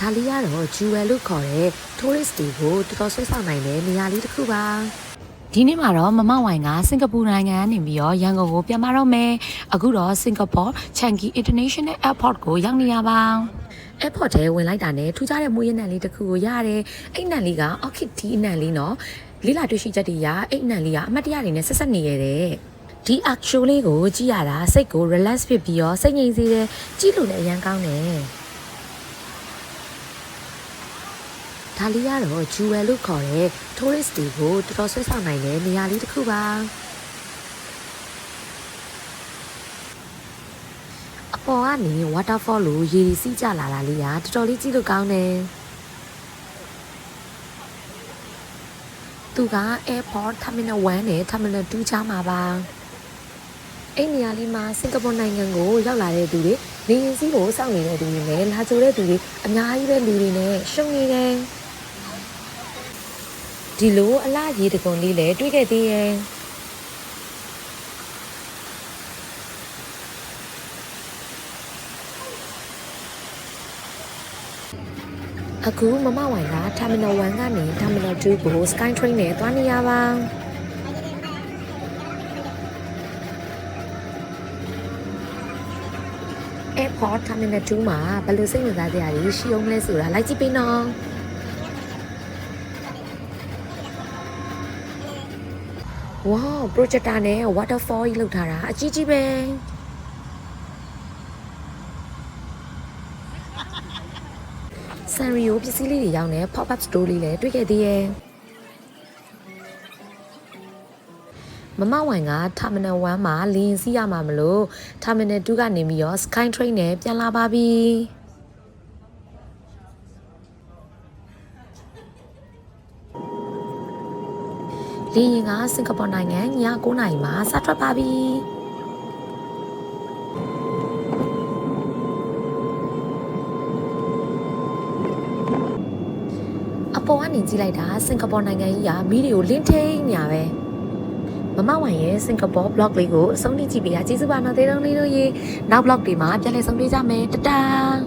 ဒါလေးကတော့ jewel လို့ခေါ်တဲ့ tourist တွေကိုတော်တော်ဆွဲဆောင်နိုင်တဲ့နေရာလေးတစ်ခုပါဒီနေ့မှာတော့မမဝိုင်ကစင်ကာပူနိုင်ငံကနေပြီးတော့ရန်ကုန်ကိုပြန်มาတော့မယ်အခုတော့စင်ကာပူ Changi International Airport ကိုရောက်နေရပါ airport ထဲဝင်လိုက်တာနဲ့ထူးခြားတဲ့မွေးရနံလေးတစ်ခုကိုရတယ်အဲ့နံလေးက orchid tea နံလေးနော်လေးလာတွေ့ရှိချက်တွေရအဲ့နံလေးကအမတ်တရတွေနဲ့ဆက်ဆက်နေရတဲ့ဒီ action လေးကိုကြည့်ရတာစိတ်ကို relax ဖြစ်ပြီးတော့စိတ်ငြိမ်စေတယ်ကြည့်လို့လည်းအရန်ကောင်းတယ် ဒါလေးကတော့ jewel လို့ခေါ်တဲ့ tourist တွေကိုတော်တော်ဆွဲဆောင်နိုင်တဲ့နေရာလေးတစ်ခုပါအပေါ်ကနေ waterfall လို့ရေတွေစီးကျလာတာလေးကတော်တော်လေးကြည့်လို့ကောင်းတယ်သူက airport terminal 1နဲ့ terminal 2ချားမှာပါအဲ့နေရာလေးမှာစင်ကာပူနိုင်ငံကိုရောက်လာတဲ့သူတွေနေရင်စီးကိုစောင့်နေတဲ့သူတွေနဲ့လာကြိုတဲ့သူတွေအများကြီးပဲလူတွေနဲ့ရှုံနေတယ် ဒီလိုအလားရေတကွန်လေးလည်းတွေ့ခဲ့သေးရဲ့အခုမမဝိုင်က terminal 1ကနေ terminal 2ကို sky train နဲ့သွားနေရပါ airport terminal 2မှာဘယ်လိုစိတ်ဝင်စားစရာတွေရှိအောင်လဲဆိုတာလိုက်ကြည့်ပေးနော် ဝေါ projector နဲ့ waterfall ကြီးလောက်ထားတာအကြီးကြီးပဲဆန်ရီယိုပစ္စည်းလေးတွေရောင်းတဲ့ pop up store လေးလည်းတွေ့ခဲ့သေးရဲ့မမဝိုင်က terminal 1မှာလင်းစီးရမှာမလို့ terminal 2ကနေပြီးတော့ sky train နဲ့ပြန်လာပါပြီ လင်းရင်ကစင်ကာပူနိုင်ငံည9:00နာရီမှာစထွက်ပါပြီအပေါ်ကနေကြည့်လိုက်တာစင်ကာပူနိုင်ငံကြီးကမီးတွေကိုလင်းထိန်ညာပဲမမဝိုင်ရဲ့စင်ကာပူ blog လေးကိုအဆုံးထိကြည့်ပေးရကျေးဇူးပါနော်သေးတုံးလေးတို့ရေနောက် blog တွေမှာပြန်လည်ဆုံတွေ့ကြမယ်တတား